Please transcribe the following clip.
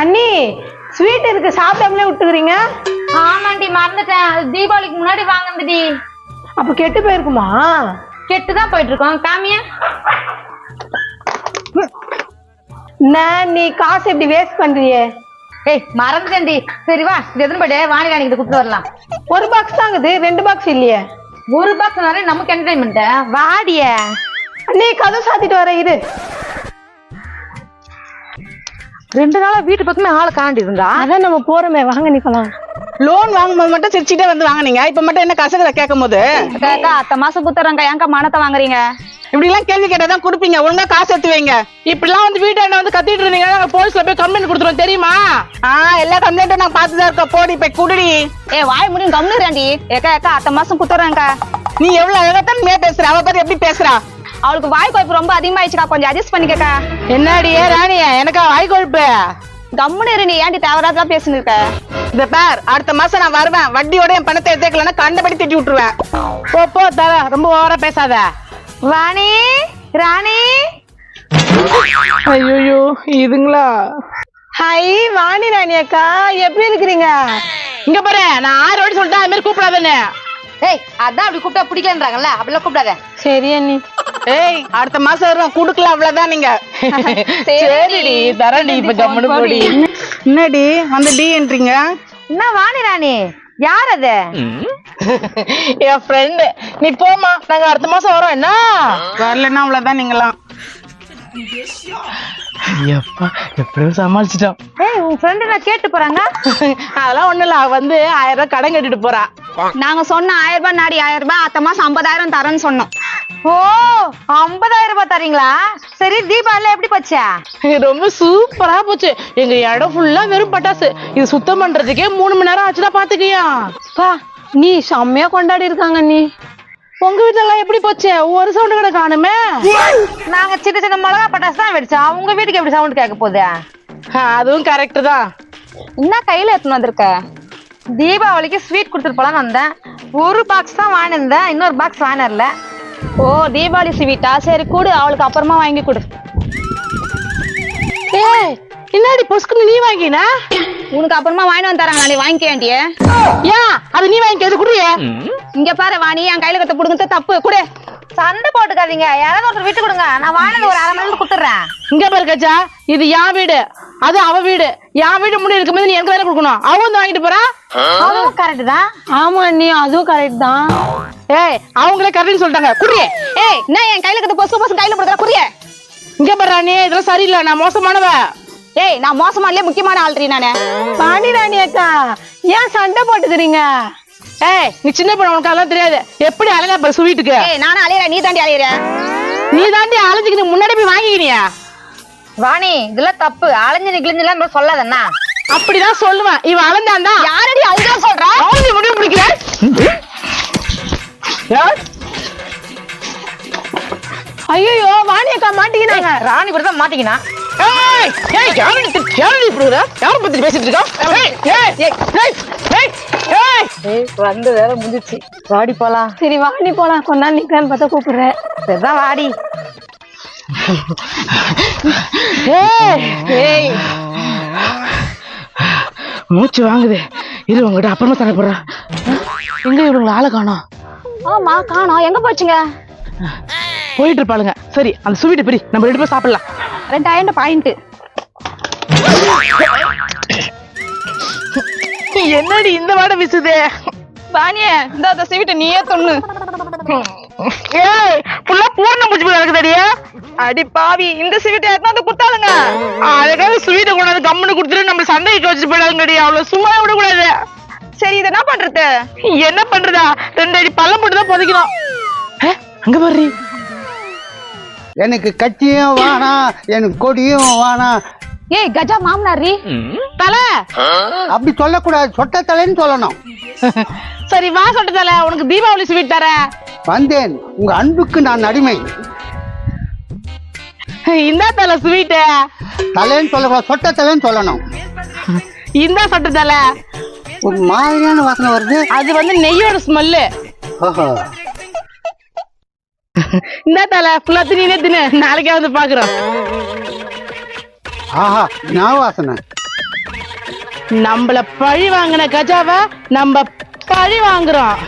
அண்ணி ஸ்வீட் இருக்கு சாப்பிடாமலே விட்டுக்கிறீங்க? ஆமாண்டி மறந்துட்டேன். அது தீபாவளிக்கு முன்னாடி வாங்கினதுடி. அப்ப கெட்டு போயிருக்குமா? கெட்டு தான் போயிட்டு இருக்கோம் காமிய நீ காசு எப்படி வேஸ்ட் பண்றியே? ஏய் மறந்துட்டேன்டி. சரி வா. இது எத்தனை போய்ட்டு வாணி கூப்பிட்டு வரலாம். ஒரு பாக்ஸ் தாங்குது ரெண்டு பாக்ஸ் இல்லையே? ஒரு பாக்ஸ் நிறைய நமக்கு என்டர்டைன்மெண்ட் வாடிய. அண்ணி கதவு சாத்திட்டு வர இரு. ரெண்டு நாளா வீட்டு பக்கமே ஆளை காண்டி இருந்தா அதான் நம்ம போறோமே வாங்க நிக்கலாம். லோன் வாங்கும்போது மட்டும் சிரிச்சுட்டே வந்து வாங்குனீங்க. இப்ப மட்டும் என்ன கசகரை கேட்கும் போது அக்கா அத்த மாசம் புத்தரங்க ஏங்கா மனத்தை வாங்குறீங்க? இப்படி எல்லாம் கேள்வி கேட்டாதான் கொடுப்பீங்க. ஒழுங்கா காசு எடுத்து வைங்க. இப்படிலாம் வந்து வீட்டாண்ட வந்து கத்திட்டு இருந்தீங்கன்னா நாங்க போலீஸ்ல போய் கம்ப்ளைண்ட் கொடுத்துருவோம் தெரியுமா? ஆ எல்லா கம்ப்ளைண்ட்டும் நான் பார்த்துதான் இருக்கோம். போடி போய் குடுடி. ஏ வாய் முடியும் கம்னுறாண்டி ஏக்கா ஏக்கா அத்த மாசம் புத்தரங்க. நீ எவ்வளவு அழகத்தான் மே பேசுற. அவ பத்தி எப்படி பேசுறா. அவளுக்கு வாய் கொழுப்பு ரொம்ப அதிகமாயிடுச்சுக்கா. கொஞ்சம் அட்ஜஸ்ட் பண்ணிக்கக்கா. என்னடியே ராணியா? எனக்கா வாய் கொழுப்பு? கம்முன்னு இரு நீ. ஏன்டி தேவராஜெல்லாம் பேசின்னு இருக்க இந்த பேர் அடுத்த மாசம் நான் வருவேன். வட்டியோட என் பணத்தை எடுத்துக்கலன்னா கண்டபடி திட்டி விட்டுருவேன். போ போ தர ரொம்ப ஓவரா பேசாத. வாணி ராணி. ஐயோ இதுங்களா? ஹை வாணி ராணி அக்கா. எப்படி இருக்கிறீங்க? இங்க பாரு நான் ஆறு வாட்டி சொல்லிட்டேன் அது மாதிரி கூப்பிடாதேன்னு. ஏய் அதான் அப்படி கூப்பிட்டா பிடிக்கலன்றாங்கல்ல. அப்படிலாம் கூப்பிடாத. சரி அண்ணி. ஏய் அடுத்த மாசம் வரும். குடுக்கல அவ்வளவுதான் நீங்க. சரிடி. தரேன்டி இப்ப கம்முனு போடி. என்னடி அந்த டீன்றீங்க என்ன வாணி ராணி? யார் அது? என் ஃப்ரெண்டு நீ போமா நாங்க அடுத்த மாசம் வரோம். என்ன? வரலன்னா அவ்வளவுதான் நீங்களாம். எப்பா எப்படியும் சமாளிச்சிட்டோம். ஏய் உன் ஃப்ரெண்டு நான் கேட்டு போறாங்க? அதெல்லாம் ஒண்ணும் இல்ல வந்து ஆயிரம் ரூபாய் கடன் கட்டிட்டு போறா. நாங்க சொன்ன ஆயிரம் ரூபாய் நாடி ஆயிரம் ரூபாய் அத்த மாசம் ஐம்பதாயிரம் தரேன்னு சொன்னோம். ஓ ஐம்பதாயிரம் ரூபாய் தரீங்களா? சரி தீபாவளி எப்படி போச்சா? ரொம்ப சூப்பரா போச்சு. எங்க இடம் ஃபுல்லா வெறும் பட்டாசு. இது சுத்தம் பண்றதுக்கே மூணு மணி நேரம் ஆச்சுன்னா பாத்துக்கியா. பா நீ செம்மையா கொண்டாடி இருக்காங்க நீ. உங்க வீட்டுல எப்படி போச்சு? ஒரு சவுண்டு கூட காணுமே. நாங்க சின்ன சின்ன மிளகா பட்டாசு தான் வெடிச்சோம். உங்க வீட்டுக்கு எப்படி சவுண்ட் கேட்க போகுது? அதுவும் கரெக்ட் தான். என்ன கையில எடுத்துன்னு வந்திருக்க? தீபாவளிக்கு ஸ்வீட் கொடுத்துட்டு போலான்னு வந்தேன். ஒரு பாக்ஸ் தான் வாங்கியிருந்தேன் இன்னொரு பாக்ஸ் வாங்கினர்ல ஓ தீபாவளி ஸ்வீட்டா? சரி கொடு. அவளுக்கு அப்புறமா வாங்கி கொடு. ஏய் என்னடி பொசுக்குன்னு நீ வாங்கினா? உனக்கு அப்புறமா வாங்கிட்டு வந்து தராங்க நீ வாங்கிக்கேண்டிய ஏன் அது நீ வாங்கிக்கிறது குடியே இங்க பாரு வாணி என் கையில கத்த புடுங்கிறது தப்பு. கொடு. சண்டை போட்டுக்காதீங்க. யாராவது ஒருத்தர் விட்டு கொடுங்க. நான் வாங்கினது ஒரு அரை மணி நேரம் கொடுத்துட்றேன். இங்க பாரு கச்சா இது என் வீடு. அது அவ வீடு. என் வீடு முன்னாடி இருக்கும்போது நீ எனக்கு வேலை கொடுக்கணும்? அவ வந்து வாங்கிட்டு போறா? அதுவும் கரெக்ட் தான். ஆமா அண்ணி அதுவும் கரெக்ட் தான். ஏய் அவங்களே கரெக்ட்னு சொல்லிட்டாங்க. குடியே ஏய் என்ன என் கையில கத்த பொசு பொசு கையில கொடுக்குற புரிய இங்க பாரு ராணி இதெல்லாம் சரியில்லை. நான் மோசமானவ. ஏய் நான் மோசமானலே முக்கியமான ஆள்றி நானு? வாணி ராணி அக்கா ஏன் சண்டை போட்டுக்கிறீங்க? ஏய் நீ சின்ன பொண்ணு உனக்கு அதெல்லாம் தெரியாது. எப்படி அழகா பாரு ஸ்வீட்டுக்கு ஏய் நானும் அலையிறேன். நீ தாண்டி அலையிற. நீ தாண்டி அழைச்சிக்கிட்டு முன்னாடி போய் வாணி இதெல்லாம் தப்பு. அலைஞ்சு நிக்கிழிஞ்செல்லாம் சொல்லாதண்ணா அப்படிதான் சொல்லுவேன். இவன் அலந்தாண்டா யாரடி அழுதா சொல்றா? அவன் முடிவு பிடிக்கிற ஐயோ வாணி அக்கா மாட்டிக்கினாங்க. ராணி கூட தான் மாட்டிக்கினா. ஏய் ஏய் யாரு யாரு இப்படி? யாரை பத்தி பேசிட்டு இருக்கா? ஏய் ஏய் வந்து வேற முடிஞ்சிச்சு. வாடி போலாம். சரி வாணி போலாம். கொஞ்ச நாள் நிக்கலான்னு பார்த்தா கூப்பிடுறேன். சரிதான் வாடி. மூச்சு வாங்குது. இரு உங்ககிட்ட அப்புறமா சண்டை போடுறேன் எங்க இவனுங்களை ஆளை காணோம்? ஆமா காணோம். எங்க போச்சுங்க? போயிட்டு இருப்பாளுங்க. சரி அந்த சுவீட்டு பிரி. நம்ம ரெண்டு பேரும் சாப்பிடலாம். ரெண்டாயிரம் பாயிண்ட். என்னடி இந்த வாடை வீசுதே? வாணியே இந்த அந்த ஸ்வீட்டை நீயே தொண்ணு. ஏய் ஃபுல்லா பூர்ண பூச்சி போய் நடக்குதடியா அடி பாவி இந்த ஸ்வீட்டை எடுத்து கொடுத்தாளுங்க. அதுக்காக ஸ்வீட்டை கொண்டாந்து கம்முன்னு கொடுத்துட்டு நம்ம சண்டைக்கு வச்சுட்டு போயிடாங்கடி அவ்வளவு சும்மா விடக்கூடாது. சரி இதை என்ன பண்றது? என்ன பண்றதா? ரெண்டு அடி பள்ளம் போட்டு தான் புதைக்கணும் அங்க பாரு. எனக்கு கட்சியும் வேணாம் எனக்கு கொடியும் வேணாம் ஏய் கஜா மாமனாரி தலை. அப்படி சொல்லக்கூடாது சொட்ட தலைன்னு சொல்லணும். சரி வா சொல்லிட்டு தலை உனக்கு தீபாவளி ஸ்வீட் தரேன். வந்தேன் உங்க அன்புக்கு நான் அடிமை. இந்தா தலை ஸ்வீட்டு தலைன்னு சொல்லக்கூடாது சொட்ட தலைன்னு சொல்லணும். இந்தா சட்டு தலை. ஒரு மாதிரியான வாசனை வருது. அது வந்து நெய்யோட ஸ்மெல்லு ஓஹோ. இந்தா தலை ஃபுல்லா தின்னு தின்னு. நாளைக்கே வந்து பாக்குறோம். ஆஹா நான் வாசனை. நம்மள பழி வாங்கின கஜாவை நம்ம பழி வாங்குறோம்.